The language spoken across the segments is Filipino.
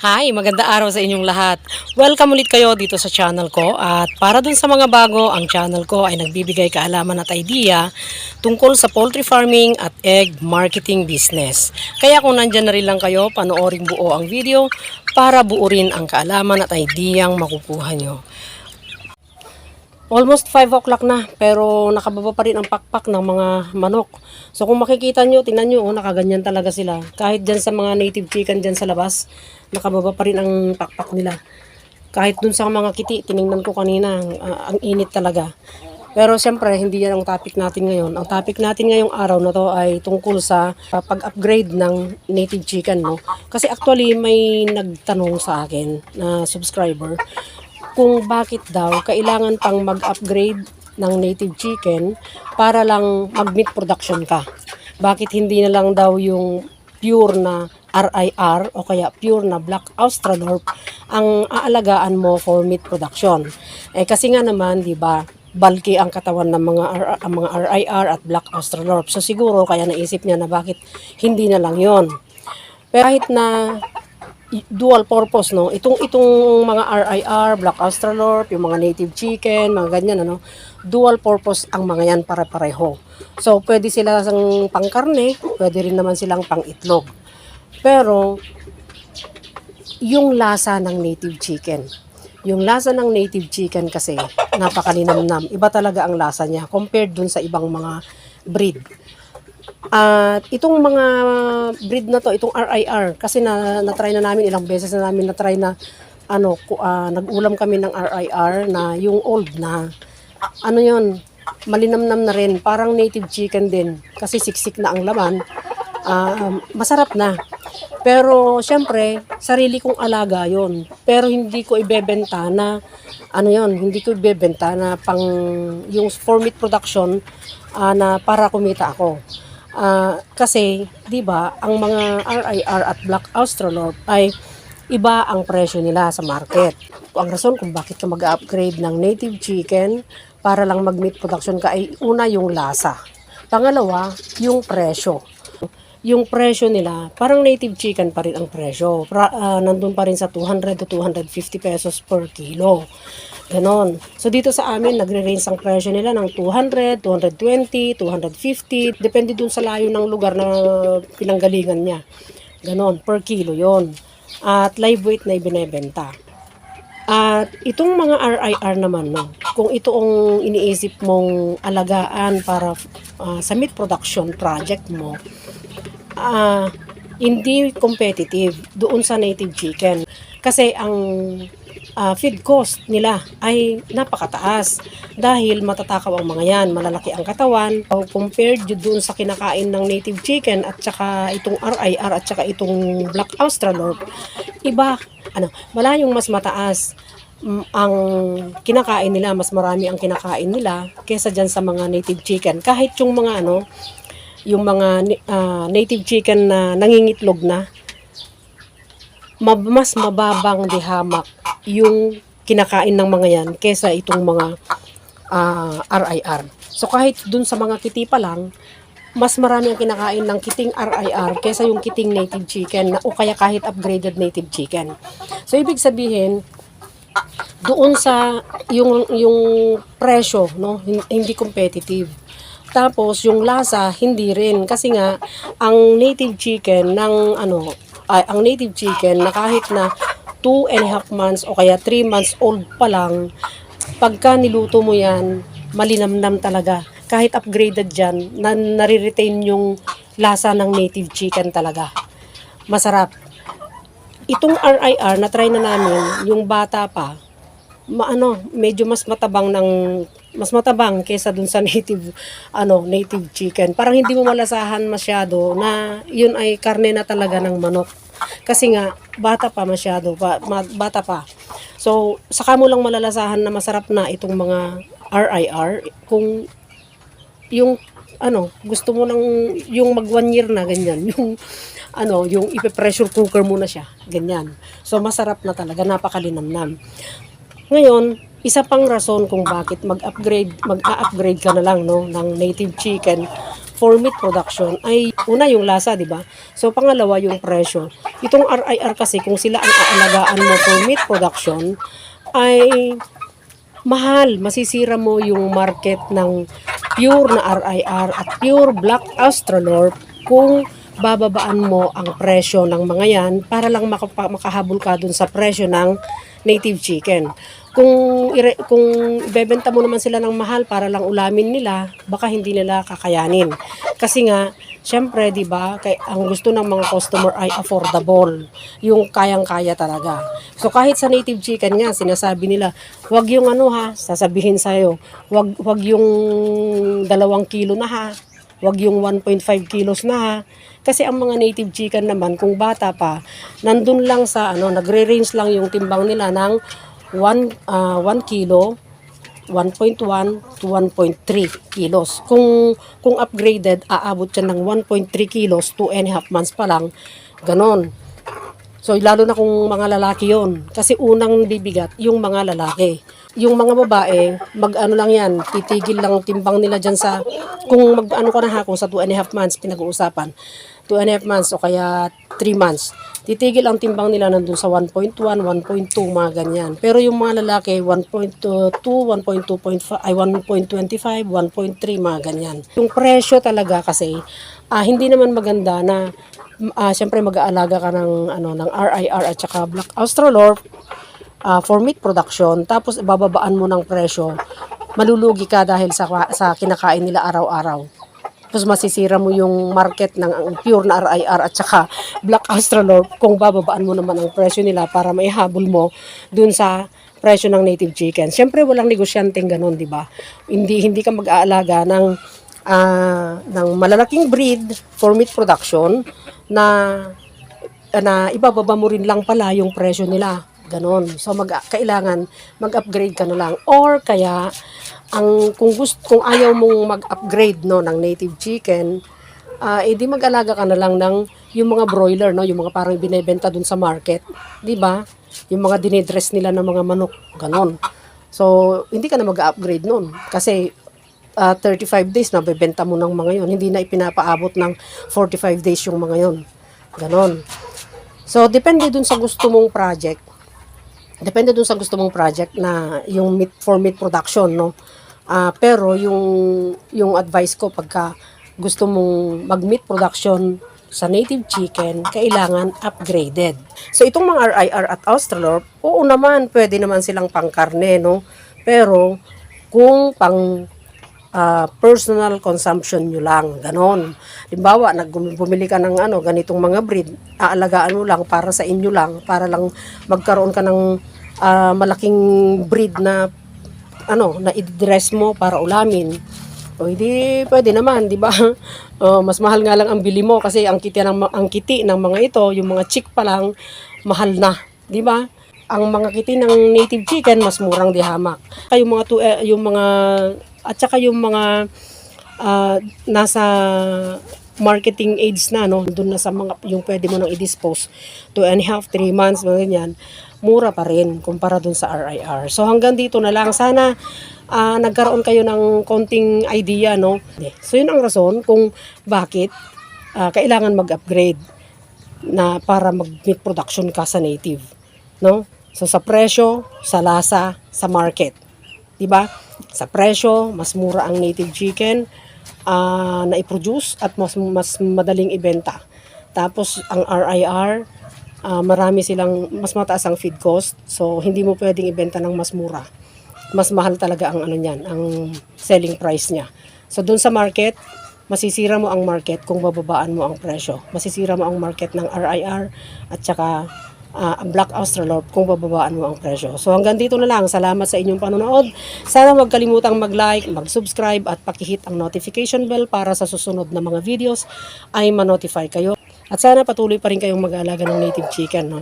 Hi, maganda araw sa inyong lahat. Welcome ulit kayo dito sa channel ko at para dun sa mga bago, ang channel ko ay nagbibigay kaalaman at idea tungkol sa poultry farming at egg marketing business. Kaya kung nandyan na rin lang kayo, panoorin buo ang video para buo rin ang kaalaman at ideyang makukuha nyo. Almost 5 o'clock na, pero nakababa pa rin ang pakpak ng mga manok. So kung makikita nyo, tinan nyo, oh, nakaganyan talaga sila. Kahit dyan sa mga native chicken dyan sa labas, nakababa pa rin ang pakpak nila. Kahit dun sa mga kiti, tiningnan ko kanina, ah, ang init talaga. Pero siyempre, hindi yan ang topic natin ngayon. Ang topic natin ngayong araw na to ay tungkol sa ah, pag-upgrade ng native chicken. No? Kasi actually, may nagtanong sa akin na subscriber kung bakit daw kailangan pang mag-upgrade ng native chicken para lang mag-meat production ka. Bakit hindi na lang daw yung pure na RIR o kaya pure na Black Australorp ang aalagaan mo for meat production. Eh kasi nga naman, 'di ba, bulky ang katawan ng mga R- ang mga RIR at Black Australorp. So siguro kaya naisip niya na bakit hindi na lang 'yon. Pero kahit na dual purpose no? Itong itong mga RIR Black Australorp yung mga native chicken mga ganyan ano? Dual purpose ang mga yan para pareho so pwede sila sang pangkarne pwede rin naman silang pang itlog pero yung lasa ng native chicken. Yung lasa ng native chicken kasi napakalinamnam. Iba talaga ang lasa niya compared dun sa ibang mga breed at itong mga breed na to, itong RIR, kasi na, na-try na namin, ilang beses na namin na-try na, ano, ah, nag-ulam kami ng RIR na yung old na, ano yon malinamnam na rin, parang native chicken din, kasi siksik na ang laman, Ah, masarap na. Pero, syempre, sarili kong alaga yon Pero hindi ko ibebenta na, ano yon hindi ko ibebenta na pang, yung for meat production, ah, na para kumita ako. Ah, kasi, 'di ba, ang mga RIR at Black Australorp ay iba ang presyo nila sa market. Ang rason kung bakit ka mag-upgrade ng native chicken para lang mag-meat production ka ay una yung lasa. Pangalawa, yung presyo. Yung presyo nila, parang native chicken pa rin ang presyo. Pra, ah, nandun pa rin sa 200 to 250 pesos per kilo. Ganon. So dito sa amin, nagre-range ang presyo nila ng 200, 220, 250. Depende dun sa layo ng lugar na pinanggalingan niya. Ganon, per kilo yon At live weight na ibinebenta. At itong mga RIR naman, no, kung ito ang iniisip mong alagaan para ah, sa meat production project mo, ah, hindi competitive doon sa native chicken. Kasi ang ah, feed cost nila ay napakataas dahil matatakaw ang mga yan, malalaki ang katawan. So, compared doon sa kinakain ng native chicken at saka itong RIR at saka itong Black Australorp, iba, ano, malayong mas mataas mm, ang kinakain nila, mas marami ang kinakain nila kesa dyan sa mga native chicken. Kahit yung mga ano, yung mga ah, native chicken na nangingitlog na, mab- mas mababang dihamak yung kinakain ng mga yan kesa itong mga ah, RIR. So kahit dun sa mga kiti pa lang, mas marami ang kinakain ng kiting RIR kesa yung kiting native chicken na, o kaya kahit upgraded native chicken. So ibig sabihin, doon sa yung yung presyo no hin- hindi competitive tapos yung lasa hindi rin. Kasi nga ang native chicken ng ano ay, ang native chicken na kahit na 2 and a half months o kaya 3 months old pa lang pagka niluto mo yan malinamnam talaga. Kahit upgraded dyan na nare-retain yung lasa ng native chicken talaga. Masarap. Itong RIR na try na namin yung bata pa maano medyo mas matabang ng mas matabang kaysa dun sa native ano native chicken. Parang hindi mo malasahan masyado na yun ay karne na talaga ng manok. Kasi nga bata pa masyado pa, ma- bata pa. So saka mo lang malalasahan na masarap na itong mga RIR kung yung ano, gusto mo nang yung mag one year na ganyan, yung ano, yung ipe-pressure cooker mo na siya, ganyan. So masarap na talaga, napakalinamnam. Ngayon, isa pang rason kung bakit mag-upgrade, mag-upgrade ka na lang no ng native chicken for meat production ay una yung lasa, di ba? So pangalawa yung presyo. Itong RIR kasi kung sila ang aalagaan mo for meat production ay mahal. Masisira mo yung market ng pure na RIR at pure Black Australorp kung bababaan mo ang presyo ng mga yan para lang makahabol ka dun sa presyo ng native chicken. Kung ire, kung ibebenta mo naman sila ng mahal para lang ulamin nila, baka hindi nila kakayanin. Kasi nga, syempre, 'di ba, kay ang gusto ng mga customer ay affordable, yung kayang-kaya talaga. So kahit sa native chicken nga, sinasabi nila, wag yung ano ha, sasabihin sa'yo, wag wag yung dalawang kilo na ha, wag yung 1.5 kilos na ha. Kasi ang mga native chicken naman, kung bata pa, nandun lang sa, ano, nagre-range lang yung timbang nila ng 1, ah, 1 kilo, 1.1 to 1.3 kilos. Kung kung upgraded, aabot siya ng 1.3 kilos, 2 and a half months pa lang. Ganon. So, lalo na kung mga lalaki yon Kasi unang bibigat, yung mga lalaki. Yung mga babae, mag-ano lang yan, titigil lang timbang nila dyan sa, kung mag-ano ka na ha, kung sa 2 and a half months, pinag-uusapan. 2 and a half months o kaya 3 months. Titigil ang timbang nila nandun sa 1.1, 1.2, mga ganyan. Pero yung mga lalaki, 1.2, 1.2.5, ay 1.25, 1.3, mga ganyan. Yung presyo talaga kasi, ah, hindi naman maganda na ah, syempre mag-aalaga ka ng ano ng RIR at saka Black Australorp ah, for meat production tapos bababaan mo ng presyo malulugi ka dahil sa sa kinakain nila araw-araw tapos masisira mo yung market ng pure na RIR at saka Black Australorp kung bababaan mo naman ang presyo nila para maihabol mo dun sa presyo ng native chicken. Syempre walang negosyanteng ganun, di ba? Hindi hindi ka mag-aalaga ng ah, ng malalaking breed for meat production na na ibababa mo rin lang pala yung presyo nila. Ganon. So mag kailangan mag-upgrade ka na lang or kaya ang kung gusto kung ayaw mong mag-upgrade no ng native chicken, ah edi mag-alaga ka na lang ng yung mga broiler no, yung mga parang binebenta dun sa market, 'di ba? Yung mga dinidress nila ng mga manok, ganon. So hindi ka na mag-upgrade nun kasi ah, 35 days na bebenta mo ng mga yon, hindi na ipinapaabot ng 45 days yung mga yon. Ganon. So, depende dun sa gusto mong project. Depende dun sa gusto mong project na yung meat for meat production, no? Ah, pero yung yung advice ko pagka gusto mong mag-meat production sa native chicken, kailangan upgraded. So itong mga RIR at Australorp, oo naman, pwede naman silang pangkarne, no? Pero kung pang ah, personal consumption nyo lang, ganon. Limbawa, bumili ka ng ano, ganitong mga breed, aalagaan mo lang para sa inyo lang, para lang magkaroon ka ng ah, malaking breed na ano, na i-dress mo para ulamin. O hindi pwede naman, 'di ba? Oh, mas mahal nga lang ang bili mo kasi ang kiti ng ang kiti ng mga ito, yung mga chick pa lang mahal na, 'di ba? Ang mga kiti ng native chicken mas murang di hamak. Kaya yung mga tu- eh, yung mga at saka yung mga ah, nasa marketing aids na no doon na sa mga yung pwede mo nang i-dispose two and half, three months mga ganyan mura pa rin kumpara dun sa RIR so hanggang dito na lang. Sana ah, nagkaroon kayo ng konting idea no? So yun ang rason kung bakit ah, kailangan mag-upgrade na para mag-meat production ka sa native no? So sa presyo sa lasa sa market. 'di ba? Sa presyo, mas mura ang native chicken ah, na i-produce at mas mas madaling ibenta. Tapos ang RIR, ah, marami silang mas mataas ang feed cost, so hindi mo pwedeng ibenta ng mas mura. Mas mahal talaga ang ano niyan, ang selling price niya. So doon sa market, masisira mo ang market kung bababaan mo ang presyo. Masisira mo ang market ng RIR at saka ang Black Australorp kung bababaan mo ang presyo. So hanggang dito na lang. Salamat sa inyong panonood. Sana huwag kalimutang mag-like, mag-subscribe at pakihit ang notification bell para sa susunod na mga videos ay ma-notify kayo. At sana patuloy pa rin kayong mag-aalaga ng native chicken. No?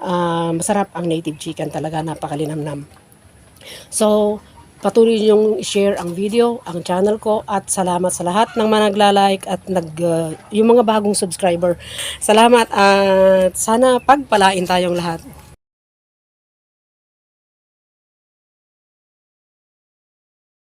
Ah, masarap ang native chicken talaga, napakalinamnam. So, patuloy niyong share ang video, ang channel ko at salamat sa lahat ng mga nagla-like at nag uh, yung mga bagong subscriber. Salamat at sana pagpalain tayong lahat.